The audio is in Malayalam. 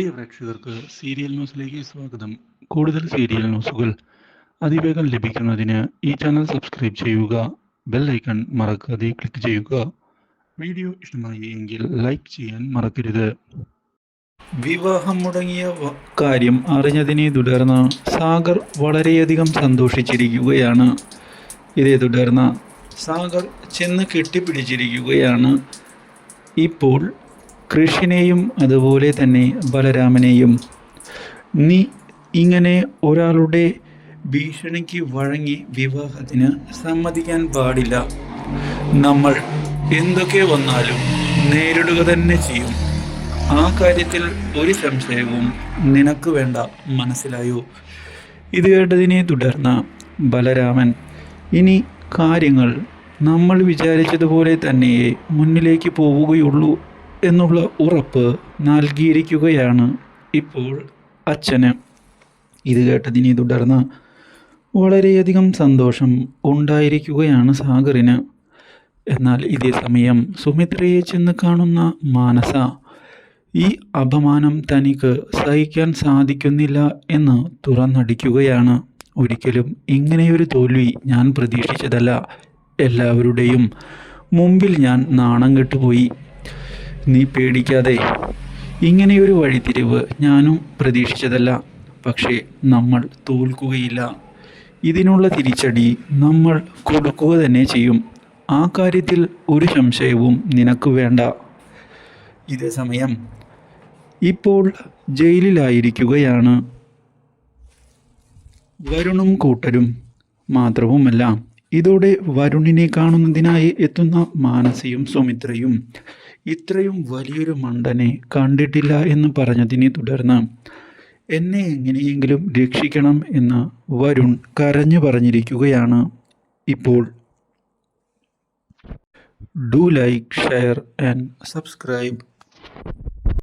പ്രിയ പ്രേക്ഷകർക്ക് സീരിയൽ ന്യൂസിലേക്ക് സ്വാഗതം. കൂടുതൽ സീരിയൽ ന്യൂസുകൾ അതിവേഗം ലഭിക്കുന്നതിന് ഈ ചാനൽ സബ്സ്ക്രൈബ് ചെയ്യുക ബെൽ ഐക്കൺ മറക്കാതെ ക്ലിക്ക് ചെയ്യുക. വീഡിയോ ഇഷ്ടമായി എങ്കിൽ ലൈക്ക് ചെയ്യാൻ മറക്കരുത്. വിവാഹം മുടങ്ങിയ കാര്യം അറിഞ്ഞതിനെ തുടർന്ന് സാഗർ വളരെയധികം സന്തോഷിച്ചിരിക്കുകയാണ്. ഇതേ തുടർന്ന് സാഗർ ചെന്ന് കെട്ടിപ്പിടിച്ചിരിക്കുകയാണ്. ഇപ്പോൾ കൃഷിനെയും അതുപോലെ തന്നെ ബലരാമനെയും നീ ഇങ്ങനെ ഒരാളുടെ ഭീഷണിക്ക് വഴങ്ങി വിവാഹത്തിന് സമ്മതിക്കാൻ പാടില്ല. നമ്മൾ എന്തൊക്കെ വന്നാലും നേരിടുക തന്നെ ചെയ്യും. ആ കാര്യത്തിൽ ഒരു സംശയവും നിനക്ക് വേണ്ട മനസ്സിലായോ? ഇത് കേട്ടതിനെ തുടർന്ന് ബലരാമൻ ഇനി കാര്യങ്ങൾ നമ്മൾ വിചാരിച്ചതുപോലെ തന്നെയേ മുന്നിലേക്ക് പോവുകയുള്ളൂ എന്നുള്ള ഉറപ്പ് നൽകിയിരിക്കുകയാണ് ഇപ്പോൾ അച്ഛന്. ഇത് കേട്ടതിനെ തുടർന്ന് വളരെയധികം സന്തോഷം ഉണ്ടായിരിക്കുകയാണ് സാഗറിന്. എന്നാൽ ഇതേ സമയം സുമിത്രയെ ചെന്ന് കാണുന്ന മാനസ ഈ അപമാനം തനിക്ക് സഹിക്കാൻ സാധിക്കുന്നില്ല എന്ന് തുറന്നടിക്കുകയാണ്. ഒരിക്കലും ഇങ്ങനെയൊരു തോൽവി ഞാൻ പ്രതീക്ഷിച്ചതല്ല. എല്ലാവരുടെയും മുമ്പിൽ ഞാൻ നാണം കെട്ടുപോയി. നീ പേടിക്കാതെ. ഇങ്ങനെയൊരു വഴിത്തിരിവ് ഞാനും പ്രതീക്ഷിച്ചതല്ല. പക്ഷേ നമ്മൾ തോൽക്കുകയില്ല. ഇതിനുള്ള തിരിച്ചടി നമ്മൾ കൊടുക്കുക തന്നെ ചെയ്യും. ആ കാര്യത്തിൽ ഒരു സംശയവും നിനക്ക് വേണ്ട. ഇതേ സമയം ഇപ്പോൾ ജയിലിലായിരിക്കുകയാണ്. വരുണും കൂട്ടരും മാത്രവുമല്ല ഇതോടെ വരുണിനെ കാണുന്നതിനായി എത്തുന്ന മാനസയും സുമിത്രയും. ഇത്രയും വലിയൊരു മണ്ടനെ കണ്ടിട്ടില്ല എന്ന് പറഞ്ഞതിനെ തുടർന്ന് എന്നെ എങ്ങനെയെങ്കിലും രക്ഷിക്കണം എന്ന് വരുൺ കരഞ്ഞു പറഞ്ഞിരിക്കുകയാണ് ഇപ്പോൾ. Do like share and subscribe.